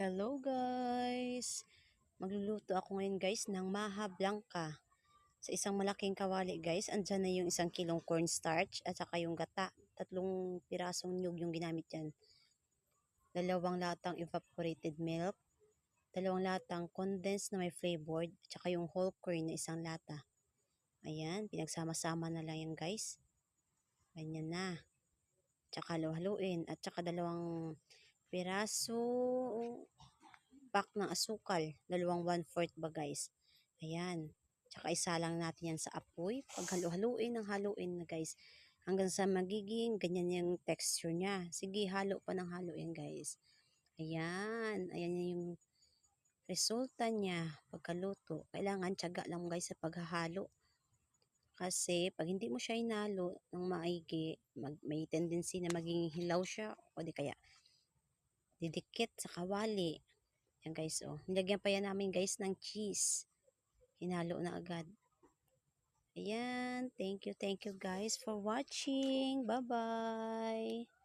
Hello guys! Magluluto ako ngayon guys ng maha blanca. Sa isang malaking kawali guys, andyan na yung isang kilong cornstarch at saka yung gata. Tatlong pirasong nyug yung ginamit yan. Dalawang latang evaporated milk. Dalawang latang condensed na may flavored. At saka yung whole corn na isang lata. Ayan, pinagsama-sama na lang yan guys. Ganyan na. Tsaka haluin At saka dalawang piraso pack ng asukal. Dalawang one-fourth ba guys. Ayan. Tsaka isa lang natin yan sa apoy. Pag halu-haluin ng haluin na guys. Hanggang sa magiging ganyan yung texture niya. Sige, halo pa ng haluin guys. Ayan. Ayan yung resulta niya pagkaluto. Kailangan tiyaga lang guys sa paghahalo. Kasi pag hindi mo siya inalo ng maigi, mag, may tendency na maging hilaw siya o di kaya didikit sa kawali. Yan guys, oh. Nilagyan pa yan namin guys ng cheese. Hinalo na agad. Ayan. Thank you, thank you guys for watching. Bye-bye.